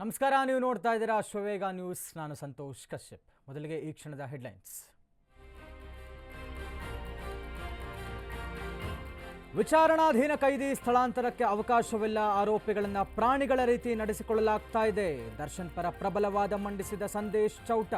ನಮಸ್ಕಾರ, ನೀವು ನೋಡ್ತಾ ಇದ್ದೀರಾ ಅಶ್ವವೇಗ ನ್ಯೂಸ್. ನಾನು ಸಂತೋಷ್ ಕಶ್ಯಪ್. ಮೊದಲಿಗೆ ಈ ಕ್ಷಣದ ಹೆಡ್ಲೈನ್ಸ್. ವಿಚಾರಣಾಧೀನ ಕೈದಿ ಸ್ಥಳಾಂತರಕ್ಕೆ ಅವಕಾಶವಿಲ್ಲ, ಆರೋಪಿಗಳನ್ನು ಪ್ರಾಣಿಗಳ ರೀತಿ ನಡೆಸಿಕೊಳ್ಳಲಾಗ್ತಾ ಇದೆ. ದರ್ಶನ್ ಪರ ಪ್ರಬಲವಾದ ಮಂಡಿಸಿದ ಸಂದೇಶ್ ಚೌಟ.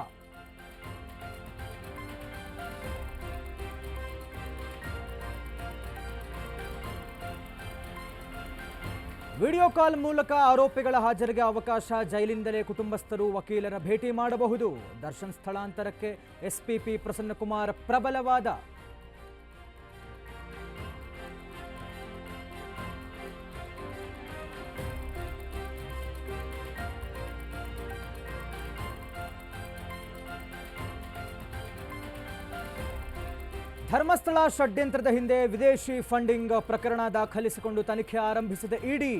ವಿಡಿಯೋ ಕಾಲ್ ಮೂಲಕ ಆರೋಪಿಗಳ ಹಾಜರಿಗೆ ಅವಕಾಶ ಜೈಲಿನಿಂದಲೇ ಕುಟುಂಬಸ್ಥರು ವಕೀಲರ ಭೇಟಿ ಮಾಡಬಹುದು. ದರ್ಶನ್ ಸ್ಥಳಾಂತರಕ್ಕೆ ಎಸ್ಪಿಪಿ ಪ್ರಸನ್ನಕುಮಾರ್ ಪ್ರಬಲವಾದ ಧರ್ಮಸ್ಥಳ ಷಡ್ಯಂತ್ರದ ಹಿಂದೆ ವಿದೇಶಿ ಫಂಡಿಂಗ್ ಪ್ರಕರಣ ದಾಖಲಿಸಿಕೊಂಡು ತನಿಖೆ ಆರಂಭಿಸಿದ ಇಡಿ.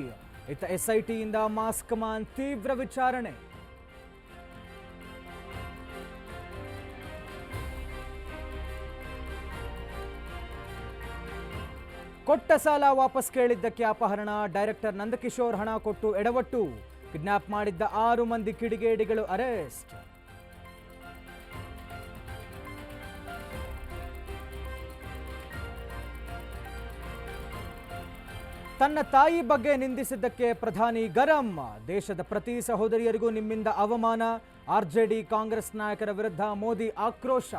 ಇತ್ತ ಎಸ್ಐಟಿಯಿಂದ ಮಾಸ್ಕ್ ಮಾನ್ ತೀವ್ರ ವಿಚಾರಣೆ. ಕೊಟ್ಟ ಸಾಲ ವಾಪಸ್ ಕೇಳಿದ್ದಕ್ಕೆ ಅಪಹರಣ. ಡೈರೆಕ್ಟರ್ ನಂದಕಿಶೋರ್ ಹಣ ಕೊಟ್ಟು ಎಡವಟ್ಟು. ಕಿಡ್ನಾಪ್ ಮಾಡಿದ್ದ ಆರು ಮಂದಿ ಕಿಡಿಗೇಡಿಗಳು ಅರೆಸ್ಟ್. ತನ್ನ ತಾಯಿ ಬಗ್ಗೆ ನಿಂದಿಸಿದ್ದಕ್ಕೆ ಪ್ರಧಾನಿ ಗರಂ. ದೇಶದ ಪ್ರತಿ ಸಹೋದರಿಯರಿಗೂ ನಿಮ್ಮಿಂದ ಅವಮಾನ. ಆರ್ಜೆಡಿ ಕಾಂಗ್ರೆಸ್ ನಾಯಕರ ವಿರುದ್ಧ ಮೋದಿ ಆಕ್ರೋಶ.